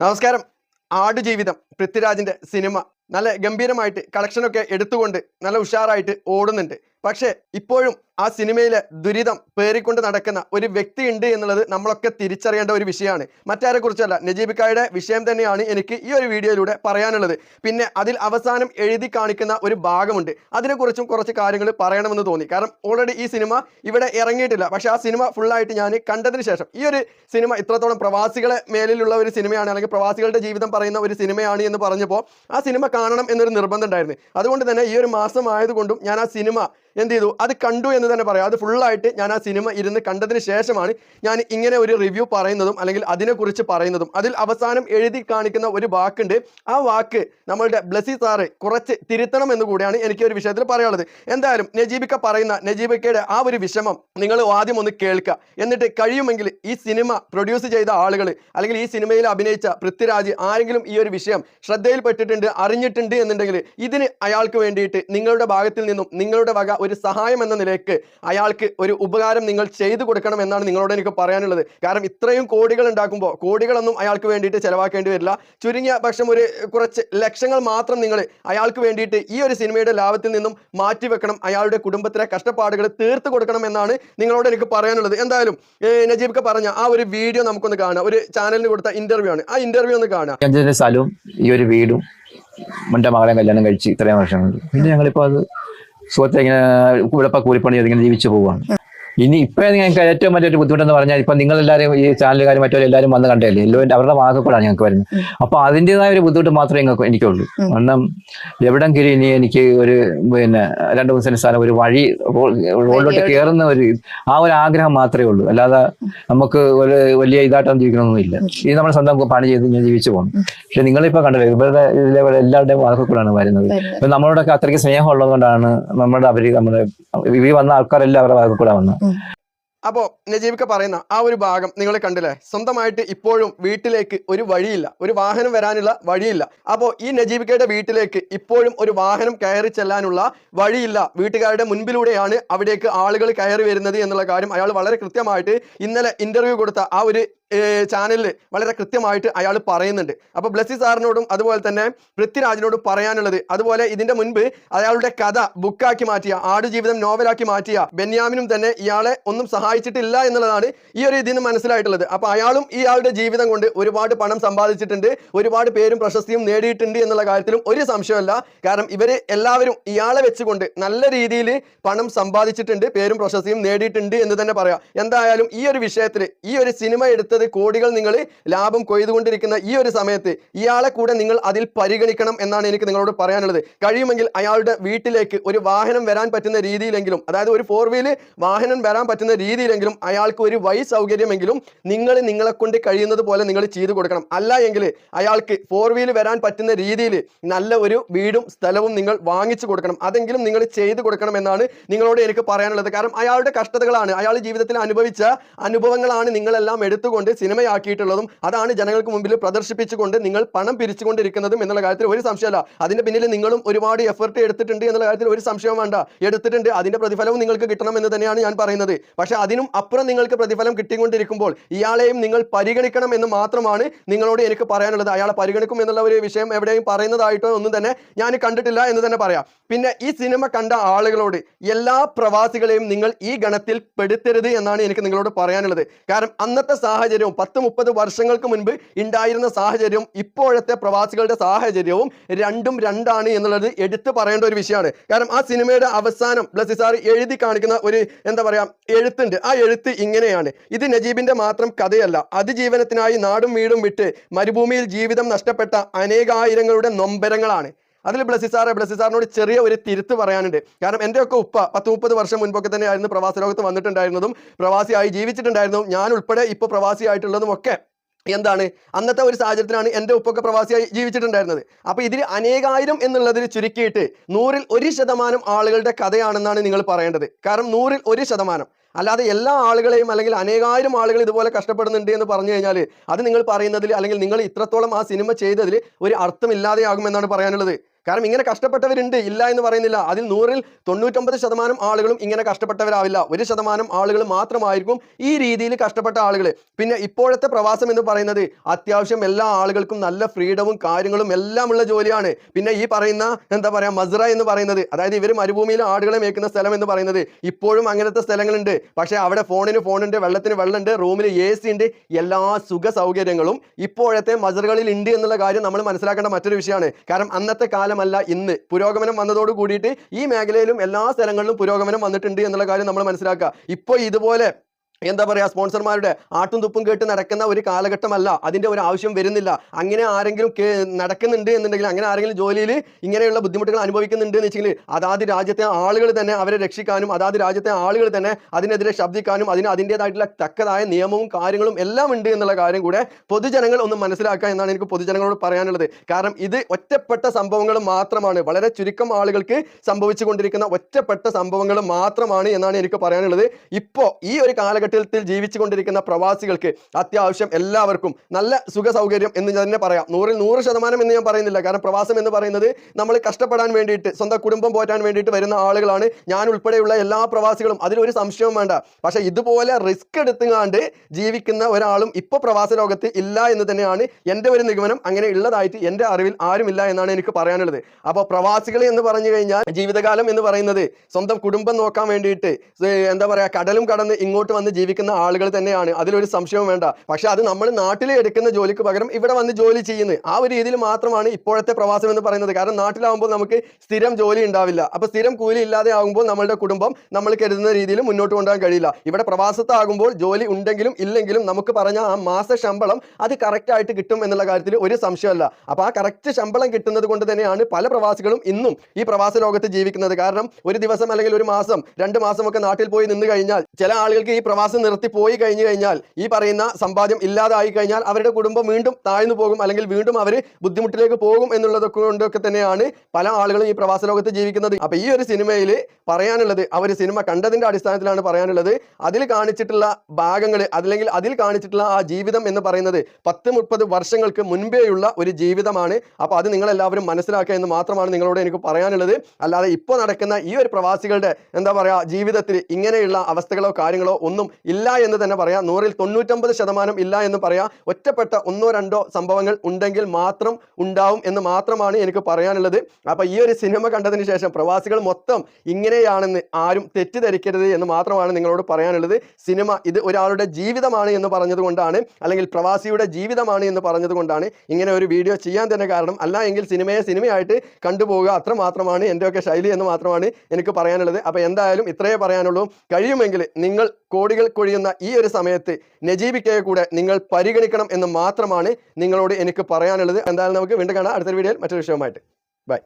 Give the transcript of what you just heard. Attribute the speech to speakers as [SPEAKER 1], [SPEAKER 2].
[SPEAKER 1] നമസ്കാരം. ആടുജീവിതം പൃഥ്വിരാജിന്റെ സിനിമ. നല്ല ഗംഭീരമായിട്ട് കളക്ഷനൊക്കെ എടുത്തുകൊണ്ട് നല്ല ഉഷാറായിട്ട് ഓടുന്നുണ്ട്. പക്ഷേ ഇപ്പോഴും ആ സിനിമയിലെ ദുരിതം പേറിക്കൊണ്ട് നടക്കുന്ന ഒരു വ്യക്തി ഉണ്ട് എന്നുള്ളത് നമ്മളൊക്കെ തിരിച്ചറിയേണ്ട ഒരു വിഷയമാണ്. മറ്റാരെ കുറിച്ചല്ല നജീബിക്കായുടെ വിഷയം തന്നെയാണ് എനിക്ക് ഈ ഒരു വീഡിയോയിലൂടെ പറയാനുള്ളത്. പിന്നെ അതിൽ അവസാനം എഴുതി കാണിക്കുന്ന ഒരു ഭാഗമുണ്ട്. അതിനെക്കുറിച്ചും കുറച്ച് കാര്യങ്ങൾ പറയണമെന്ന് തോന്നി. കാരണം ഓൾറെഡി ഈ സിനിമ ഇവിടെ ഇറങ്ങിയിട്ടില്ല. പക്ഷേ ആ സിനിമ ഫുള്ളായിട്ട് ഞാൻ കണ്ടതിന് ശേഷം ഈ ഒരു സിനിമ ഇത്രത്തോളം പ്രവാസികളെ മേലിലുള്ള ഒരു സിനിമയാണ് അല്ലെങ്കിൽ പ്രവാസികളുടെ ജീവിതം പറയുന്ന ഒരു സിനിമയാണ് എന്ന് പറഞ്ഞപ്പോൾ ആ സിനിമ കാണണം എന്നൊരു നിർബന്ധം ഉണ്ടായിരുന്നു. അതുകൊണ്ട് തന്നെ ഈ ഒരു മാസം ആയതുകൊണ്ടും ഞാൻ ആ സിനിമ എന്ത് ചെയ്തു? അത് കണ്ടു എന്ന് തന്നെ പറയാം. അത് ഫുള്ളായിട്ട് ഞാൻ ആ സിനിമ ഇരുന്ന് കണ്ടതിന് ശേഷമാണ് ഞാൻ ഇങ്ങനെ ഒരു റിവ്യൂ പറയുന്നതും അല്ലെങ്കിൽ അതിനെക്കുറിച്ച് പറയുന്നതും. അതിൽ അവസാനം എഴുതി കാണിക്കുന്ന ഒരു വാക്കുണ്ട്. ആ വാക്ക് നമ്മളുടെ ബ്ലസി സാറ് കുറച്ച് തിരുത്തണം എന്ന് കൂടിയാണ് എനിക്ക് ഒരു വിഷയത്തിൽ പറയാനുള്ളത്. എന്തായാലും നജീബിക്ക പറയുന്ന നജീബിക്കയുടെ ആ ഒരു വിഷമം നിങ്ങൾ ആദ്യം ഒന്ന് കേൾക്കുക. എന്നിട്ട് കഴിയുമെങ്കിൽ ഈ സിനിമ പ്രൊഡ്യൂസ് ചെയ്ത ആളുകൾ അല്ലെങ്കിൽ ഈ സിനിമയിൽ അഭിനയിച്ച പൃഥ്വിരാജ് ആരെങ്കിലും ഈ ഒരു വിഷയം ശ്രദ്ധയിൽപ്പെട്ടിട്ടുണ്ട് അറിഞ്ഞിട്ടുണ്ട് എന്നുണ്ടെങ്കിൽ ഇതിന് അയാൾക്ക് വേണ്ടിയിട്ട് നിങ്ങളുടെ ഭാഗത്തിൽ നിന്നും നിങ്ങളുടെ വക ഒരു സഹായം എന്ന നിലയ്ക്ക് അയാൾക്ക് ഒരു ഉപകാരം നിങ്ങൾ ചെയ്തു കൊടുക്കണം എന്നാണ് നിങ്ങളോട് എനിക്ക് പറയാനുള്ളത്. കാരണം ഇത്രയും കോടികൾ ഉണ്ടാക്കുമ്പോൾ കോടികളൊന്നും അയാൾക്ക് വേണ്ടിയിട്ട് ചെലവാക്കേണ്ടി വരില്ല. ചുരുങ്ങിയ പക്ഷം ഒരു കുറച്ച് ലക്ഷങ്ങൾ മാത്രം നിങ്ങൾ അയാൾക്ക് വേണ്ടിയിട്ട് ഈ ഒരു സിനിമയുടെ ലാഭത്തിൽ നിന്നും മാറ്റിവെക്കണം. അയാളുടെ കുടുംബത്തിലെ കഷ്ടപ്പാടുകൾ തീർത്തു കൊടുക്കണം എന്നാണ് നിങ്ങളോട് എനിക്ക് പറയാനുള്ളത്. എന്തായാലും നജീബ് പറഞ്ഞ ആ ഒരു വീഡിയോ നമുക്കൊന്ന് കാണാം. ഒരു ചാനലിന് കൊടുത്ത ഇന്റർവ്യൂ ആണ്. ആ ഇന്റർവ്യൂ ഒന്ന് കാണാം.
[SPEAKER 2] സ്ഥലവും ഈ ഒരു വീടും എന്റെ മകളെ കല്യാണം കഴിച്ച് ഇത്രയും വർഷങ്ങൾ പിന്നെ ഞങ്ങളിപ്പോൾ അത് സുഹൃത്തെ ഇങ്ങനെ ഇവിടെ കൂലിപ്പണി അതിങ്ങനെ ജീവിച്ചു പോവുകയാണ്. ഇനി ഇപ്പൊ ഞങ്ങൾക്ക് ഏറ്റവും വലിയൊരു ബുദ്ധിമുട്ടെന്ന് പറഞ്ഞാൽ ഇപ്പൊ നിങ്ങൾ എല്ലാവരും ഈ ചാനലുകാരും മറ്റോ എല്ലാവരും വന്ന് കണ്ടല്ലേ എല്ലാവരും അവരുടെ ഭാഗത്ത് കൂടാണ് ഞങ്ങൾക്ക് വരുന്നത്. അപ്പൊ അതിന്റെതായ ഒരു ബുദ്ധിമുട്ട് മാത്രമേ ഞങ്ങൾക്ക് എനിക്കുള്ളൂ. കാരണം എവിടെങ്കിലും ഇനി എനിക്ക് ഒരു പിന്നെ രണ്ട് മൂന്ന് സെന്റ് സ്ഥലം ഒരു വഴി റോഡിലോട്ട് കയറുന്ന ഒരു ആ ഒരു ആഗ്രഹം മാത്രമേ ഉള്ളൂ. അല്ലാതെ നമുക്ക് ഒരു വലിയ ഇതായിട്ടൊന്നും ജീവിക്കണമെന്നില്ല ഇത് നമ്മൾ സ്വന്തം പണി ചെയ്ത് ഞാൻ ജീവിച്ചു പോകും പക്ഷെ നിങ്ങളിപ്പോ കണ്ടല്ലോ ഇവരുടെ ഇതിലെ എല്ലാവരുടെയും ഭാഗത്ത് വരുന്നത്. നമ്മളോടൊക്കെ അത്രയ്ക്ക് സ്നേഹം ഉള്ളത് കൊണ്ടാണ് നമ്മുടെ അവർ നമ്മുടെ ഈ വന്ന ആൾക്കാരെല്ലാം അവരുടെ കൂടെ വന്നത്.
[SPEAKER 1] അപ്പോൾ നജീബിക്ക പറയുന്ന ആ ഒരു ഭാഗം നിങ്ങൾ കണ്ടില്ലേ? സ്വന്തമായിട്ട് ഇപ്പോഴും വീട്ടിലേക്ക് ഒരു വഴിയില്ല. ഒരു വാഹനം വരാനുള്ള വഴിയില്ല. അപ്പോ ഈ നജീബിക്കയുടെ വീട്ടിലേക്ക് ഇപ്പോഴും ഒരു വാഹനം കയറി ചെല്ലാനുള്ള വഴിയില്ല. വീട്ടുകാരുടെ മുൻപിലൂടെയാണ് അവിടേക്ക് ആളുകൾ കയറി വരുന്നത് എന്നുള്ള കാര്യം അയാൾ വളരെ കൃത്യമായിട്ട് ഇന്നലെ ഇന്റർവ്യൂ കൊടുത്ത ആ ഒരു ചാനലിൽ വളരെ കൃത്യമായിട്ട് അയാൾ പറയുന്നുണ്ട്. അപ്പോൾ ബ്ലസ്സി സാറിനോടും അതുപോലെ തന്നെ പൃഥ്വിരാജിനോടും പറയാനുള്ളത് അതുപോലെ ഇതിന്റെ മുൻപ് അയാളുടെ കഥ ബുക്കാക്കി മാറ്റിയ ആടുജീവിതം നോവലാക്കി മാറ്റിയ ബെന്യാമിനും തന്നെ ഇയാളെ ഒന്നും സഹായിച്ചിട്ടില്ല എന്നുള്ളതാണ് ഈ ഒരു ഇതിന് മനസ്സിലായിട്ടുള്ളത്. അപ്പോൾ അയാളും ഇയാളുടെ ജീവിതം കൊണ്ട് ഒരുപാട് പണം സമ്പാദിച്ചിട്ടുണ്ട് ഒരുപാട് പേരും പ്രശസ്തിയും നേടിയിട്ടുണ്ട് എന്നുള്ള കാര്യത്തിലും ഒരു സംശയമല്ല. കാരണം ഇവർ എല്ലാവരും ഇയാളെ വെച്ചുകൊണ്ട് നല്ല രീതിയിൽ പണം സമ്പാദിച്ചിട്ടുണ്ട് പേരും പ്രശസ്തിയും നേടിയിട്ടുണ്ട് എന്ന് തന്നെ പറയാം. എന്തായാലും ഈ ഒരു വിഷയത്തിൽ ഈ ഒരു സിനിമ എടുത്തത് കോടികൾ നിങ്ങൾ ലാഭം കൊയ്തുകൊണ്ടിരിക്കുന്ന ഈ ഒരു സമയത്ത് ഇയാളെ കൂടെ നിങ്ങൾ അതിൽ പരിഗണിക്കണം എന്നാണ് എനിക്ക് നിങ്ങളോട് പറയാനുള്ളത്. കഴിയുമെങ്കിൽ അയാളുടെ വീട്ടിലേക്ക് ഒരു വാഹനം വരാൻ പറ്റുന്ന രീതിയിലെങ്കിലും അതായത് ഒരു ഫോർ വീൽ വാഹനം വരാൻ പറ്റുന്ന രീതിയിലെങ്കിലും അയാൾക്ക് ഒരു വഴി സൗകര്യമെങ്കിലും നിങ്ങൾ നിങ്ങളെ കൊണ്ട് കഴിയുന്നത് പോലെ നിങ്ങൾ ചെയ്തു കൊടുക്കണം. അല്ല എങ്കിൽ അയാൾക്ക് ഫോർ വീൽ വരാൻ പറ്റുന്ന രീതിയിൽ നല്ല ഒരു വീടും സ്ഥലവും നിങ്ങൾ വാങ്ങിച്ചു കൊടുക്കണം. അതെങ്കിലും നിങ്ങൾ ചെയ്തു കൊടുക്കണം എന്നാണ് നിങ്ങളോട് എനിക്ക് പറയാനുള്ളത്. കാരണം അയാളുടെ കഷ്ടതകളാണ്. അയാൾ ജീവിതത്തിൽ അനുഭവിച്ച അനുഭവങ്ങളാണ് നിങ്ങളെല്ലാം എടുത്തുകൊണ്ട് സിനിമയാക്കിയിട്ടുള്ളതും അതാണ് ജനങ്ങൾക്ക് മുമ്പിൽ പ്രദർശിപ്പിച്ചുകൊണ്ട് നിങ്ങൾ പണം പിരിച്ചുകൊണ്ടിരിക്കുന്നതും എന്നുള്ള കാര്യത്തിൽ ഒരു സംശയമല്ല. അതിന്റെ പിന്നിൽ നിങ്ങളും ഒരുപാട് എഫർട്ട് എടുത്തിട്ടുണ്ട് എന്നുള്ള കാര്യത്തിൽ ഒരു സംശയം വേണ്ട. എടുത്തിട്ടുണ്ട്. അതിന്റെ പ്രതിഫലവും നിങ്ങൾക്ക് കിട്ടണം എന്ന് തന്നെയാണ് ഞാൻ പറയുന്നത്. പക്ഷേ അതിനും അപ്പുറം നിങ്ങൾക്ക് പ്രതിഫലം കിട്ടിക്കൊണ്ടിരിക്കുമ്പോൾ ഇയാളെയും നിങ്ങൾ പരിഗണിക്കണം എന്ന് മാത്രമാണ് നിങ്ങളോട് എനിക്ക് പറയാനുള്ളത്. അയാളെ പരിഗണിക്കും എന്നുള്ള ഒരു വിഷയം എവിടെയും പറയുന്നതായിട്ടോ ഒന്നും തന്നെ ഞാൻ കണ്ടിട്ടില്ല എന്ന് തന്നെ പറയാം. പിന്നെ ഈ സിനിമ കണ്ട ആളുകളോട് എല്ലാ പ്രവാസികളെയും നിങ്ങൾ ഈ ഗണത്തിൽ പെടുത്തരുത് എന്നാണ് എനിക്ക് നിങ്ങളോട് പറയാനുള്ളത്. കാരണം അന്നത്തെ സാഹചര്യവും പത്ത് മുപ്പത് വർഷങ്ങൾക്ക് മുൻപ് ഉണ്ടായിരുന്ന സാഹചര്യവും ഇപ്പോഴത്തെ പ്രവാസികളുടെ സാഹചര്യവും രണ്ടും രണ്ടാണ് എന്നുള്ളത് എടുത്തു പറയേണ്ട ഒരു വിഷയമാണ്. കാരണം ആ സിനിമയുടെ അവസാനം ബ്ലസ്സി സാർ എഴുതി കാണിക്കുന്ന ഒരു എന്താ പറയാ എഴുത്തുണ്ട്. ആ എഴുത്ത് ഇങ്ങനെയാണ്. ഇത് നജീബിന്റെ മാത്രം കഥയല്ല. അതിജീവനത്തിനായി നാടും വീടും വിട്ട് മരുഭൂമിയിൽ ജീവിതം നഷ്ടപ്പെട്ട അനേകായിരങ്ങളുടെ നൊമ്പരങ്ങളാണ്. അതിൽ ബ്ലസ്സി സാർ ബ്ലസ്സി സാറിനോട് ചെറിയ ഒരു തിരുത്ത് പറയാനുണ്ട്. കാരണം എന്റെ ഒക്കെ ഉപ്പ പത്ത് മുപ്പത് വർഷം മുൻപൊക്കെ തന്നെ ആയിരുന്നു പ്രവാസ ലോകത്ത് വന്നിട്ടുണ്ടായിരുന്നതും പ്രവാസിയായി ജീവിച്ചിട്ടുണ്ടായിരുന്നു. ഞാൻ ഉൾപ്പെടെ ഇപ്പോൾ പ്രവാസിയായിട്ടുള്ളതും ഒക്കെ എന്താണ്? അന്നത്തെ ഒരു സാഹചര്യത്തിലാണ് എന്റെ ഉപ്പൊക്കെ പ്രവാസിയായി ജീവിച്ചിട്ടുണ്ടായിരുന്നത്. അപ്പോൾ ഇതിൽ അനേകായിരം എന്നുള്ളതിൽ ചുരുക്കിയിട്ട് നൂറിൽ ഒരു ശതമാനം ആളുകളുടെ കഥയാണെന്നാണ് നിങ്ങൾ പറയേണ്ടത്. കാരണം നൂറിൽ ഒരു ശതമാനം. അല്ലാതെ എല്ലാ ആളുകളെയും അല്ലെങ്കിൽ അനേകായിരം ആളുകൾ ഇതുപോലെ കഷ്ടപ്പെടുന്നുണ്ട് എന്ന് പറഞ്ഞു കഴിഞ്ഞാൽ അത് നിങ്ങൾ പറയുന്നതിൽ അല്ലെങ്കിൽ നിങ്ങൾ ഇത്രത്തോളം ആ സിനിമ ചെയ്തതിൽ ഒരു അർത്ഥമില്ലാതെയാകുമെന്നാണ് പറയാനുള്ളത്. കാരണം ഇങ്ങനെ കഷ്ടപ്പെട്ടവരുണ്ട് ഇല്ല എന്ന് പറയുന്നില്ല. അതിൽ നൂറിൽ തൊണ്ണൂറ്റൊമ്പത് ശതമാനം ആളുകളും ഇങ്ങനെ കഷ്ടപ്പെട്ടവരാവില്ല. ഒരു ശതമാനം ആളുകൾ മാത്രമായിരിക്കും ഈ രീതിയിൽ കഷ്ടപ്പെട്ട ആളുകൾ. പിന്നെ ഇപ്പോഴത്തെ പ്രവാസം എന്ന് പറയുന്നത് അത്യാവശ്യം എല്ലാ ആളുകൾക്കും നല്ല ഫ്രീഡവും കാര്യങ്ങളും എല്ലാമുള്ള ജോലിയാണ്. പിന്നെ ഈ പറയുന്ന എന്താ പറയുക മസ്ര എന്ന് പറയുന്നത് അതായത് ഇവർ മരുഭൂമിയിൽ ആടുകളെ മേക്കുന്ന സ്ഥലം എന്ന് പറയുന്നത് ഇപ്പോഴും അങ്ങനത്തെ സ്ഥലങ്ങളുണ്ട്. പക്ഷേ അവിടെ ഫോണിന് ഫോണുണ്ട് വെള്ളത്തിന് വെള്ളമുണ്ട് റൂമിൽ എ സി ഉണ്ട് എല്ലാ സുഖ സൗകര്യങ്ങളും ഇപ്പോഴത്തെ മസറുകളിൽ ഉണ്ട് എന്നുള്ള കാര്യം നമ്മൾ മനസ്സിലാക്കേണ്ട മറ്റൊരു വിഷയമാണ്. കാരണം അന്നത്തെ കാലമല്ല ഇന്ന്. പുരോഗമനം വന്നതോട് കൂടിയിട്ട് ഈ മേഖലയിലും എല്ലാ സ്ഥലങ്ങളിലും പുരോഗമനം വന്നിട്ടുണ്ട് എന്നുള്ള കാര്യം നമ്മൾ മനസ്സിലാക്കുക. ഇപ്പോൾ ഇതുപോലെ എന്താ പറയുക സ്പോൺസർമാരുടെ ആട്ടും തുപ്പും കേട്ട് നടക്കുന്ന ഒരു കാലഘട്ടമല്ല. അതിന്റെ ഒരു ആവശ്യം വരുന്നില്ല. അങ്ങനെ ആരെങ്കിലും നടക്കുന്നുണ്ട് എന്നുണ്ടെങ്കിൽ അങ്ങനെ ആരെങ്കിലും ജോലിയിൽ ഇങ്ങനെയുള്ള ബുദ്ധിമുട്ടുകൾ അനുഭവിക്കുന്നുണ്ട് എന്ന് വെച്ചെങ്കിൽ അതാത് രാജ്യത്തെ ആളുകൾ തന്നെ അവരെ രക്ഷിക്കാനും അതാത് രാജ്യത്തെ ആളുകൾ തന്നെ അതിനെതിരെ ശബ്ദിക്കാനും അതിന് അതിന്റേതായിട്ടുള്ള തക്കതായ നിയമവും കാര്യങ്ങളും എല്ലാം ഉണ്ട് എന്നുള്ള കാര്യം കൂടെ പൊതുജനങ്ങൾ ഒന്ന് മനസ്സിലാക്കുക എന്നാണ് എനിക്ക് പൊതുജനങ്ങളോട് പറയാനുള്ളത്. കാരണം ഇത് ഒറ്റപ്പെട്ട സംഭവങ്ങൾ മാത്രമാണ്. വളരെ ചുരുക്കം ആളുകൾക്ക് സംഭവിച്ചുകൊണ്ടിരിക്കുന്ന ഒറ്റപ്പെട്ട സംഭവങ്ങൾ മാത്രമാണ് എന്നാണ് എനിക്ക് പറയാനുള്ളത്. ഇപ്പോൾ ഈ ഒരു കാലഘട്ടത്തിൽ ജീവിച്ചുകൊണ്ടിരിക്കുന്ന പ്രവാസികൾക്ക് അത്യാവശ്യം എല്ലാവർക്കും നല്ല സുഖ സൗകര്യം എന്ന് ഞാൻ തന്നെ പറയാം. നൂറിൽ നൂറ് ശതമാനം എന്ന് ഞാൻ പറയുന്നില്ല. കാരണം പ്രവാസം എന്ന് പറയുന്നത് നമ്മൾ കഷ്ടപ്പെടാൻ വേണ്ടിയിട്ട് സ്വന്തം കുടുംബം പോറ്റാൻ വേണ്ടിയിട്ട് വരുന്ന ആളുകളാണ്. ഞാൻ ഉൾപ്പെടെയുള്ള എല്ലാ പ്രവാസികളും. അതിലൊരു സംശയവും വേണ്ട. പക്ഷേ ഇതുപോലെ റിസ്ക് എടുത്തുകൊണ്ട് ജീവിക്കുന്ന ഒരാളും ഇപ്പോൾ പ്രവാസ ലോകത്ത് ഇല്ല എന്ന് തന്നെയാണ് എന്റെ ഒരു നിഗമനം. അങ്ങനെ ഉള്ളതായിട്ട് എന്റെ അറിവിൽ ആരുമില്ല എന്നാണ് എനിക്ക് പറയാനുള്ളത്. അപ്പോൾ പ്രവാസികൾ എന്ന് പറഞ്ഞു കഴിഞ്ഞാൽ ജീവിതകാലം എന്ന് പറയുന്നത് സ്വന്തം കുടുംബം നോക്കാൻ വേണ്ടിയിട്ട് എന്താ പറയുക കടലും കടന്ന് ഇങ്ങോട്ട് വന്ന് ജീവിക്കുന്ന ആളുകൾ തന്നെയാണ്. അതിലൊരു സംശയവും വേണ്ട. പക്ഷെ അത് നമ്മൾ നാട്ടിൽ എടുക്കുന്ന ജോലിക്ക് പകരം ഇവിടെ വന്ന് ജോലി ചെയ്യുന്നത് ആ ഒരു രീതിയിൽ മാത്രമാണ് ഇപ്പോഴത്തെ പ്രവാസം എന്ന് പറയുന്നത്. കാരണം നാട്ടിലാവുമ്പോൾ നമുക്ക് സ്ഥിരം ജോലി ഉണ്ടാവില്ല. അപ്പൊ സ്ഥിരം കൂലി ഇല്ലാതെ ആകുമ്പോൾ നമ്മളുടെ കുടുംബം നമ്മൾ കരുതുന്ന രീതിയിൽ മുന്നോട്ട് കൊണ്ടുപോകാൻ കഴിയില്ല. ഇവിടെ പ്രവാസത്താകുമ്പോൾ ജോലി ഉണ്ടെങ്കിലും ഇല്ലെങ്കിലും നമുക്ക് പറഞ്ഞ ആ മാസ ശമ്പളം അത് കറക്റ്റ് ആയിട്ട് കിട്ടും എന്നുള്ള കാര്യത്തിൽ ഒരു സംശയമല്ല. അപ്പൊ ആ കറക്റ്റ് ശമ്പളം കിട്ടുന്നത് കൊണ്ട് തന്നെയാണ് പല പ്രവാസികളും ഇന്നും ഈ പ്രവാസ ലോകത്ത് ജീവിക്കുന്നത്. കാരണം ഒരു ദിവസം അല്ലെങ്കിൽ ഒരു മാസം രണ്ട് മാസമൊക്കെ നാട്ടിൽ പോയി നിന്ന് കഴിഞ്ഞാൽ ചില ആളുകൾക്ക് ഈ പ്രവാസം നിർത്തി പോയി കഴിഞ്ഞു കഴിഞ്ഞാൽ ഈ പറയുന്ന സമ്പാദ്യം ഇല്ലാതായി കഴിഞ്ഞാൽ അവരുടെ കുടുംബം വീണ്ടും താഴ്ന്നു പോകും അല്ലെങ്കിൽ വീണ്ടും അവർ ബുദ്ധിമുട്ടിലേക്ക് പോകും എന്നുള്ളതൊക്കെ കൊണ്ടൊക്കെ തന്നെയാണ് പല ആളുകളും ഈ പ്രവാസ ലോകത്ത് ജീവിക്കുന്നത്. അപ്പൊ ഈ ഒരു സിനിമയിൽ പറയാനുള്ളത് ഒരു സിനിമ കണ്ടതിന്റെ അടിസ്ഥാനത്തിലാണ് പറയാനുള്ളത്. അതിൽ കാണിച്ചിട്ടുള്ള ഭാഗങ്ങൾ അല്ലെങ്കിൽ അതിൽ കാണിച്ചിട്ടുള്ള ആ ജീവിതം എന്ന് പറയുന്നത് പത്ത് മുപ്പത് വർഷങ്ങൾക്ക് മുൻപേയുള്ള ഒരു ജീവിതമാണ്. അപ്പോൾ അത് നിങ്ങൾ എല്ലാവരും മനസ്സിലാക്കുക എന്ന് മാത്രമാണ് നിങ്ങളോട് എനിക്ക് പറയാനുള്ളത്. അല്ലാതെ ഇപ്പോൾ നടക്കുന്ന ഈ ഒരു പ്രവാസികളുടെ എന്താ പറയുക ജീവിതത്തിൽ ഇങ്ങനെയുള്ള അവസ്ഥകളോ കാര്യങ്ങളോ ഒന്നും ഇല്ല എന്ന് തന്നെ പറയാം. നൂറിൽ തൊണ്ണൂറ്റമ്പത് ശതമാനം ഇല്ല എന്ന് പറയാം. ഒറ്റപ്പെട്ട ഒന്നോ രണ്ടോ സംഭവങ്ങൾ ഉണ്ടെങ്കിൽ മാത്രം ഉണ്ടാവും എന്ന് മാത്രമാണ് എനിക്ക് പറയാനുള്ളത്. അപ്പോൾ ഈ ഒരു സിനിമ കണ്ടതിന് ശേഷം പ്രവാസികൾ മൊത്തം ഇങ്ങനെയാണെന്ന് ആരും തെറ്റിദ്ധരിക്കരുത് എന്ന് മാത്രമാണ് നിങ്ങളോട് പറയാനുള്ളത്. സിനിമ ഇത് ഒരാളുടെ ജീവിതമാണ് എന്ന് പറഞ്ഞതുകൊണ്ടാണ് അല്ലെങ്കിൽ പ്രവാസിയുടെ ജീവിതമാണ് എന്ന് പറഞ്ഞതുകൊണ്ടാണ് ഇങ്ങനെ ഒരു വീഡിയോ ചെയ്യാൻ തന്നെ കാരണം. അല്ല എങ്കിൽ സിനിമയെ സിനിമയായിട്ട് കണ്ടുപോവുക. അത്ര മാത്രമാണ് എന്റെയൊക്കെ ശൈലി എന്ന് മാത്രമാണ് എനിക്ക് പറയാനുള്ളത്. അപ്പോൾ എന്തായാലും ഇത്രയേ പറയാനുള്ളൂ. കഴിയുമെങ്കിൽ നിങ്ങൾ കോടികൾ കൊഴിയുന്ന ഈ ഒരു സമയത്ത് നജീബിക്കയെ കൂടെ നിങ്ങൾ പരിഗണിക്കണം എന്ന് മാത്രമാണ് നിങ്ങളോട് എനിക്ക് പറയാനുള്ളത്. എന്തായാലും നമുക്ക് വീണ്ടും കാണാം. അടുത്തൊരു വീഡിയോയിൽ മറ്റൊരു വിഷയവുമായിട്ട്. ബൈ